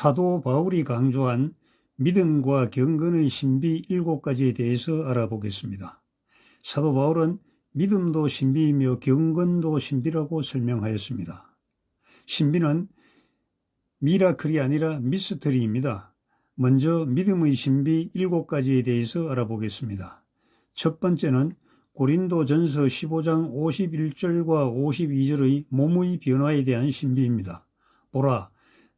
사도 바울이 강조한 믿음과 경건의 신비 일곱 가지에 대해서 알아보겠습니다. 사도 바울은 믿음도 신비이며 경건도 신비라고 설명하였습니다. 신비는 미라클이 아니라 미스터리입니다. 먼저 믿음의 신비 일곱 가지에 대해서 알아보겠습니다. 첫 번째는 고린도 전서 15장 51절과 52절의 몸의 변화에 대한 신비입니다. 보라,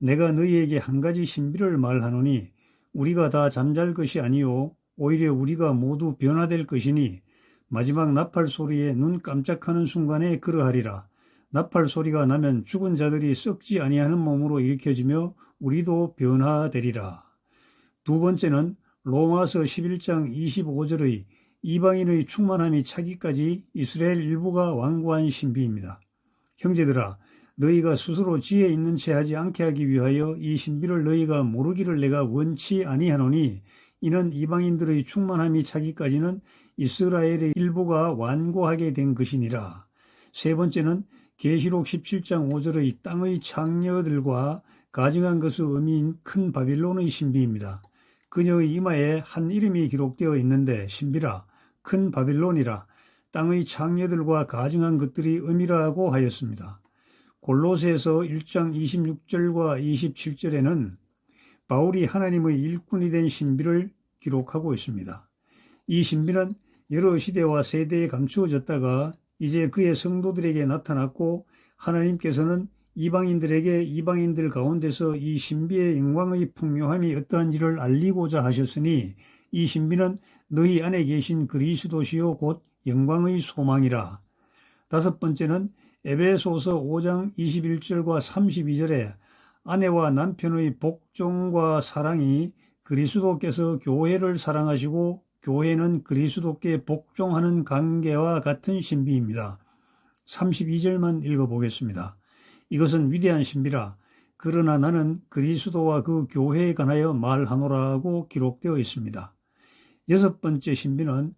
내가 너희에게 한 가지 신비를 말하노니 우리가 다 잠잘 것이 아니요 오히려 우리가 모두 변화될 것이니 마지막 나팔 소리에 눈 깜짝하는 순간에 그러하리라. 나팔 소리가 나면 죽은 자들이 썩지 아니하는 몸으로 일으켜지며 우리도 변화되리라. 두 번째는 로마서 11장 25절의 이방인의 충만함이 차기까지 이스라엘 일부가 완고한 신비입니다. 형제들아, 너희가 스스로 지혜 있는 채 하지 않게 하기 위하여 이 신비를 너희가 모르기를 내가 원치 아니하노니 이는 이방인들의 충만함이 차기까지는 이스라엘의 일부가 완고하게 된 것이니라. 세 번째는 계시록 17장 5절의 땅의 창녀들과 가증한 것의 의미인 큰 바빌론의 신비입니다. 그녀의 이마에 한 이름이 기록되어 있는데 신비라 큰 바빌론이라 땅의 창녀들과 가증한 것들이 의미라고 하였습니다. 골로새서 1장 26절과 27절에는 바울이 하나님의 일꾼이 된 신비를 기록하고 있습니다. 이 신비는 여러 시대와 세대에 감추어졌다가 이제 그의 성도들에게 나타났고 하나님께서는 이방인들에게 이방인들 가운데서 이 신비의 영광의 풍요함이 어떠한지를 알리고자 하셨으니 이 신비는 너희 안에 계신 그리스도시요 곧 영광의 소망이라. 다섯 번째는 에베소서 5장 21절과 32절에 아내와 남편의 복종과 사랑이 그리스도께서 교회를 사랑하시고 교회는 그리스도께 복종하는 관계와 같은 신비입니다. 32절만 읽어보겠습니다. 이것은 위대한 신비라. 그러나 나는 그리스도와 그 교회에 관하여 말하노라고 기록되어 있습니다. 여섯 번째 신비는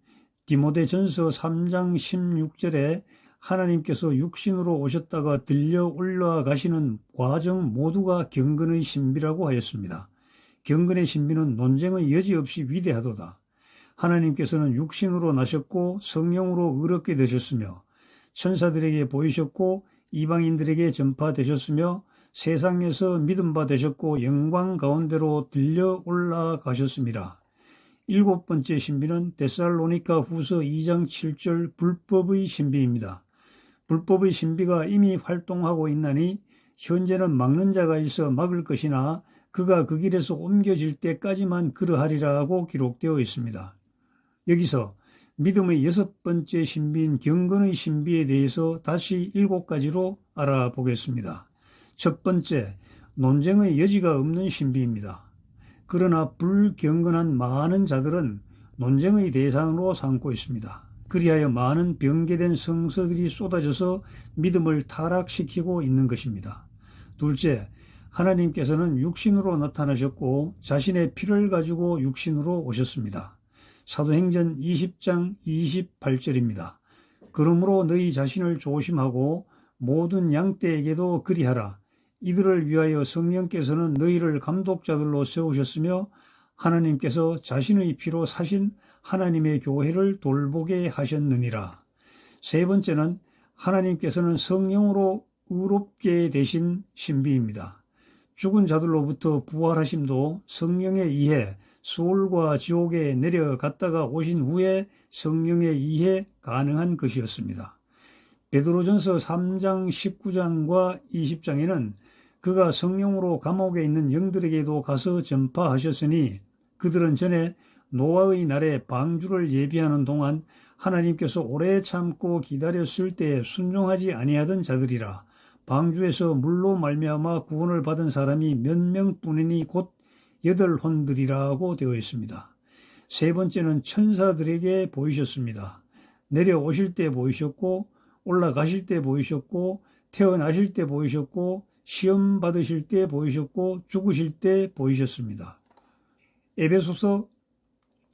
디모데 전서 3장 16절에 하나님께서 육신으로 오셨다가 들려 올라가시는 과정 모두가 경건의 신비라고 하였습니다. 경건의 신비는 논쟁의 여지 없이 위대하도다. 하나님께서는 육신으로 나셨고 성령으로 의롭게 되셨으며 천사들에게 보이셨고 이방인들에게 전파되셨으며 세상에서 믿음 바 되셨고 영광 가운데로 들려 올라가셨습니다. 일곱 번째 신비는 데살로니카 후서 2장 7절 불법의 신비입니다. 불법의 신비가 이미 활동하고 있나니 현재는 막는 자가 있어 막을 것이나 그가 그 길에서 옮겨질 때까지만 그러하리라고 기록되어 있습니다. 여기서 믿음의 여섯 번째 신비인 경건의 신비에 대해서 다시 일곱 가지로 알아보겠습니다. 첫 번째, 논쟁의 여지가 없는 신비입니다. 그러나 불경건한 많은 자들은 논쟁의 대상으로 삼고 있습니다. 그리하여 많은 병개된 성서들이 쏟아져서 믿음을 타락시키고 있는 것입니다. 둘째, 하나님께서는 육신으로 나타나셨고 자신의 피를 가지고 육신으로 오셨습니다. 사도행전 20장 28절입니다. 그러므로 너희 자신을 조심하고 모든 양떼에게도 그리하라. 이들을 위하여 성령께서는 너희를 감독자들로 세우셨으며 하나님께서 자신의 피로 사신 하나님의 교회를 돌보게 하셨느니라. 세 번째는 하나님께서는 성령으로 의롭게 되신 신비입니다. 죽은 자들로부터 부활하심도 성령에 의해 수월과 지옥에 내려갔다가 오신 후에 성령에 의해 가능한 것이었습니다. 베드로전서 3장 19장과 20장에는 그가 성령으로 감옥에 있는 영들에게도 가서 전파하셨으니 그들은 전에 노아의 날에 방주를 예비하는 동안 하나님께서 오래 참고 기다렸을 때 순종하지 아니하던 자들이라 방주에서 물로 말미암아 구원을 받은 사람이 몇 명뿐이니 곧 여덟 혼들이라고 되어 있습니다. 세 번째는 천사들에게 보이셨습니다. 내려오실 때 보이셨고 올라가실 때 보이셨고 태어나실 때 보이셨고 시험 받으실 때 보이셨고 죽으실 때 보이셨습니다. 에베소서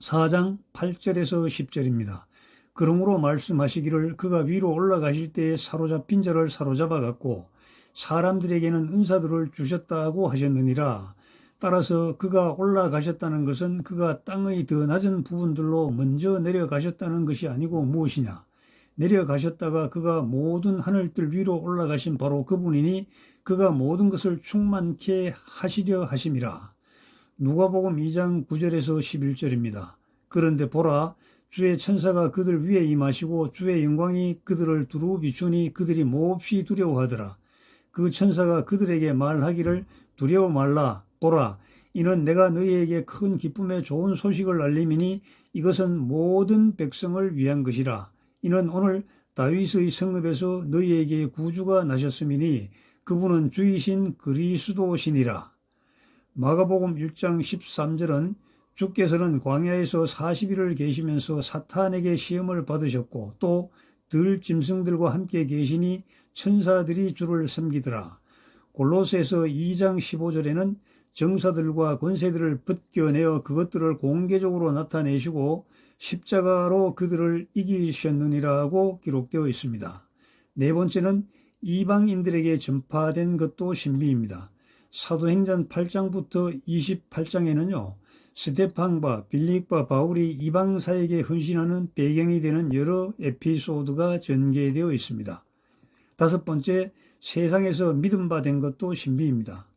4장 8절에서 10절입니다. 그러므로 말씀하시기를 그가 위로 올라가실 때에 사로잡힌 자를 사로잡아 갔고 사람들에게는 은사들을 주셨다고 하셨느니라 따라서 그가 올라가셨다는 것은 그가 땅의 더 낮은 부분들로 먼저 내려가셨다는 것이 아니고 무엇이냐. 내려가셨다가 그가 모든 하늘들 위로 올라가신 바로 그분이니 그가 모든 것을 충만케 하시려 하심이라. 누가복음 2장 9절에서 11절입니다. 그런데 보라 주의 천사가 그들 위에 임하시고 주의 영광이 그들을 두루 비추니 그들이 몹시 두려워하더라. 그 천사가 그들에게 말하기를 두려워 말라 보라 이는 내가 너희에게 큰 기쁨의 좋은 소식을 알림이니 이것은 모든 백성을 위한 것이라 이는 오늘 다윗의 성읍에서 너희에게 구주가 나셨음이니 그분은 주이신 그리스도시니라 마가복음 1장 13절은 주께서는 광야에서 40일을 계시면서 사탄에게 시험을 받으셨고 또 들 짐승들과 함께 계시니 천사들이 주를 섬기더라. 골로새서 2장 15절에는 정사들과 권세들을 벗겨내어 그것들을 공개적으로 나타내시고 십자가로 그들을 이기셨느니라고 기록되어 있습니다. 네 번째는 이방인들에게 전파된 것도 신비입니다. 사도행전 8장부터 28장에는요, 스테판과 빌립과 바울이 이방사에게 헌신하는 배경이 되는 여러 에피소드가 전개되어 있습니다. 다섯 번째, 세상에서 믿음 받은 것도 신비입니다.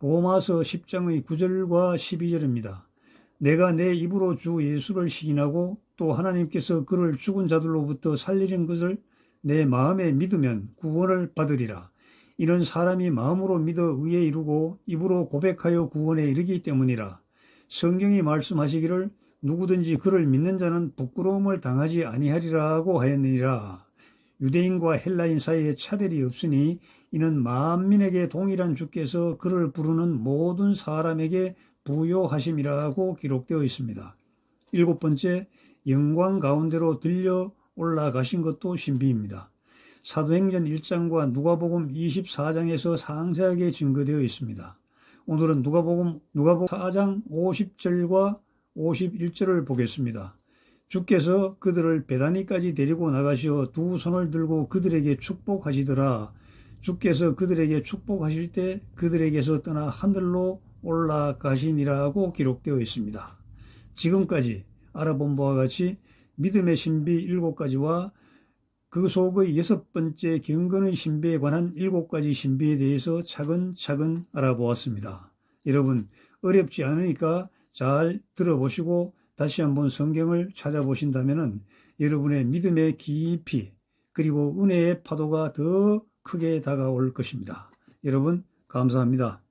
로마서 10장의 9절과 12절입니다. 내가 내 입으로 주 예수를 시인하고 또 하나님께서 그를 죽은 자들로부터 살리는 것을 내 마음에 믿으면 구원을 받으리라. 이는 사람이 마음으로 믿어 의에 이르고 입으로 고백하여 구원에 이르기 때문이라. 성경이 말씀하시기를 누구든지 그를 믿는 자는 부끄러움을 당하지 아니하리라고 하였느니라. 유대인과 헬라인 사이에 차별이 없으니 이는 만민에게 동일한 주께서 그를 부르는 모든 사람에게 부요하심이라고 기록되어 있습니다. 일곱 번째, 영광 가운데로 들려 올라가신 것도 신비입니다. 사도행전 1장과 누가복음 24장에서 상세하게 증거되어 있습니다. 오늘은 누가복음 누가복음 4장 50절과 51절을 보겠습니다. 주께서 그들을 베다니까지 데리고 나가시어 두 손을 들고 그들에게 축복하시더라. 주께서 그들에게 축복하실 때 그들에게서 떠나 하늘로 올라가시니라고 기록되어 있습니다. 지금까지 알아본 바와 같이 믿음의 신비 일곱 가지와 그 속의 여섯 번째 경건의 신비에 관한 일곱 가지 신비에 대해서 차근차근 알아보았습니다. 여러분, 어렵지 않으니까 잘 들어보시고 다시 한번 성경을 찾아보신다면 여러분의 믿음의 깊이 그리고 은혜의 파도가 더 크게 다가올 것입니다. 여러분, 감사합니다.